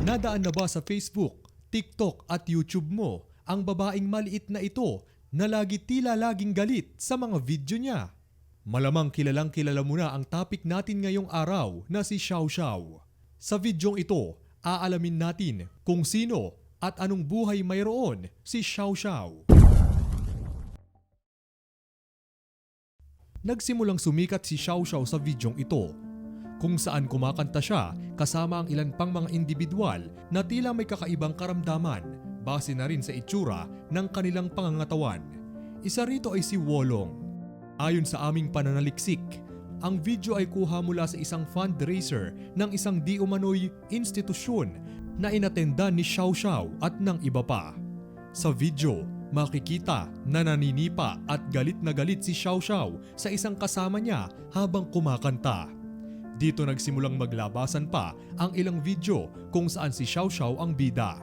Nadaan na ba sa Facebook, TikTok at YouTube mo ang babaeng maliit na ito na lagi tila laging galit sa mga video niya? Malamang kilalang kilala mo na ang topic natin ngayong araw na si Xiao Xiao. Sa videong ito, aalamin natin kung sino at anong buhay mayroon si Xiao Xiao. Nagsimulang sumikat si Xiao Xiao sa videong ito kung saan kumakanta siya kasama ang ilan pang mga individual na tila may kakaibang karamdaman base na rin sa itsura ng kanilang pangangatawan. Isa rito ay si Wolong. Ayon sa aming pananaliksik, ang video ay kuha mula sa isang fundraiser ng isang di umano'y institusyon na inatenda ni Xiao Xiao at ng iba pa. Sa video, makikita na naninipa at galit na galit si Xiao Xiao sa isang kasama niya habang kumakanta. Dito nagsimulang maglabasan pa ang ilang video kung saan si Xiao Xiao ang bida.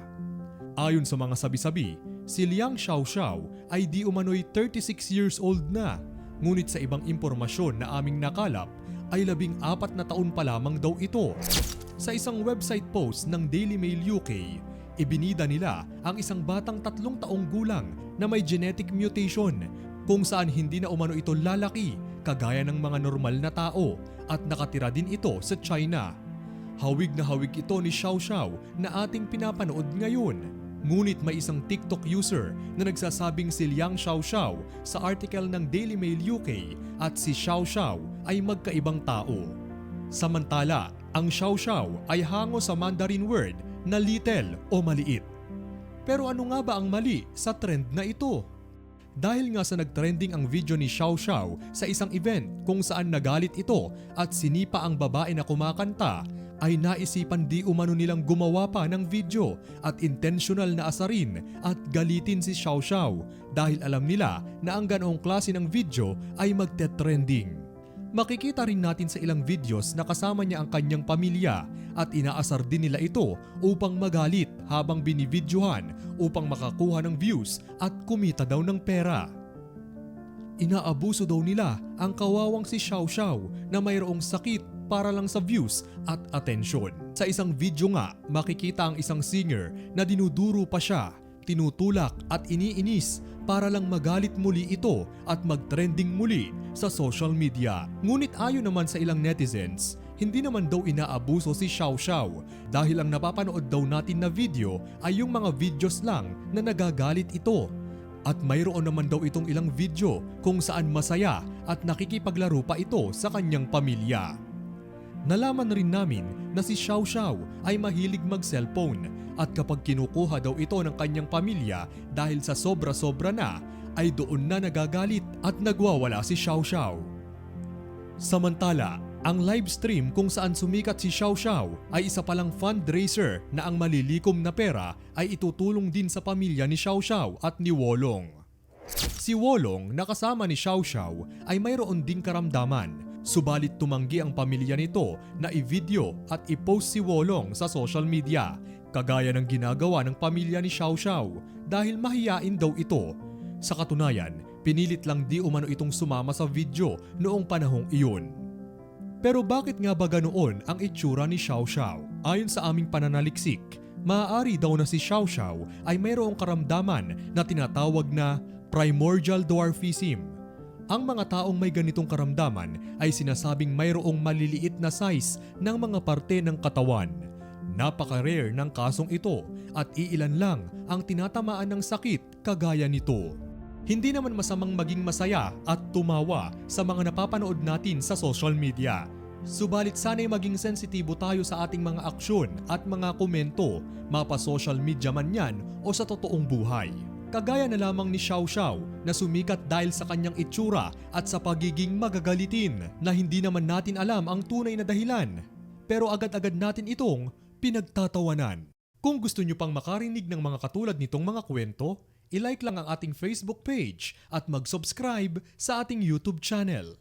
Ayon sa mga sabi-sabi, si Liang Xiao Xiao ay di umano'y 36 years old na, ngunit sa ibang impormasyon na aming nakalap ay labing apat na taon pa lamang daw ito. Sa isang website post ng Daily Mail UK, ibinida nila ang isang batang tatlong taong gulang na may genetic mutation kung saan hindi na umano ito lalaki kagaya ng mga normal na tao at nakatira din ito sa China. Hawig na hawig ito ni Xiao Xiao na ating pinapanood ngayon. Ngunit may isang TikTok user na nagsasabing si Liang Xiao Xiao sa article ng Daily Mail UK at si Xiao Xiao ay magkaibang tao. Samantala, ang Xiao Xiao ay hango sa Mandarin word na little o maliit. Pero ano nga ba ang mali sa trend na ito? Dahil nga sa nagtrending ang video ni Xiao Xiao sa isang event kung saan nagalit ito at sinipa ang babae na kumakanta, ay naisipan di umano nilang gumawa pa ng video at intentional na asarin at galitin si Xiao Xiao dahil alam nila na ang ganoong klase ng video ay magte-trending. Makikita rin natin sa ilang videos na kasama niya ang kanyang pamilya at inaasar din nila ito upang magalit habang binivideohan upang makakuha ng views at kumita daw ng pera. Inaabuso daw nila ang kawawang si Xiao Xiao na mayroong sakit para lang sa views at atensyon. Sa isang video nga, makikita ang isang singer na dinuduro pa siya, tinutulak at iniinis para lang magalit muli ito at mag-trending muli sa social media. Ngunit ayon naman sa ilang netizens, hindi naman daw inaabuso si Xiao Xiao dahil ang napapanood daw natin na video ay yung mga videos lang na nagagalit ito. At mayroon naman daw itong ilang video kung saan masaya at nakikipaglaro pa ito sa kanyang pamilya. Nalaman rin namin na si Xiao Xiao ay mahilig mag-cellphone at kapag kinukuha daw ito ng kanyang pamilya dahil sa sobra-sobra na, ay doon na nagagalit at nagwawala si Xiao Xiao. Samantala, ang live stream kung saan sumikat si Xiao Xiao ay isa palang fundraiser na ang malilikom na pera ay itutulong din sa pamilya ni Xiao Xiao at ni Wolong. Si Wolong na kasama ni Xiao Xiao ay mayroon ding karamdaman Subalit tumanggi ang pamilya nito na i-video at i-post si Wolong sa social media, kagaya ng ginagawa ng pamilya ni Xiao Xiao dahil mahiyain daw ito. Sa katunayan, pinilit lang di umano itong sumama sa video noong panahong iyon. Pero bakit nga ba ganoon ang itsura ni Xiao Xiao? Ayon sa aming pananaliksik, maaari daw na si Xiao Xiao ay mayroong karamdaman na tinatawag na primordial dwarfism ang mga taong may ganitong karamdaman ay sinasabing mayroong maliliit na size ng mga parte ng katawan. Napaka-rare ng kasong ito at iilan lang ang tinatamaan ng sakit kagaya nito. Hindi naman masamang maging masaya at tumawa sa mga napapanood natin sa social media. Subalit sana'y maging sensitibo tayo sa ating mga aksyon at mga komento, mapa social media man yan o sa totoong buhay. Kagaya na lamang ni Xiao Xiao na sumikat dahil sa kanyang itsura at sa pagiging magagalitin na hindi naman natin alam ang tunay na dahilan. Pero agad-agad natin itong pinagtatawanan. Kung gusto nyo pang makarinig ng mga katulad nitong mga kwento, ilike lang ang ating Facebook page at mag-subscribe sa ating YouTube channel.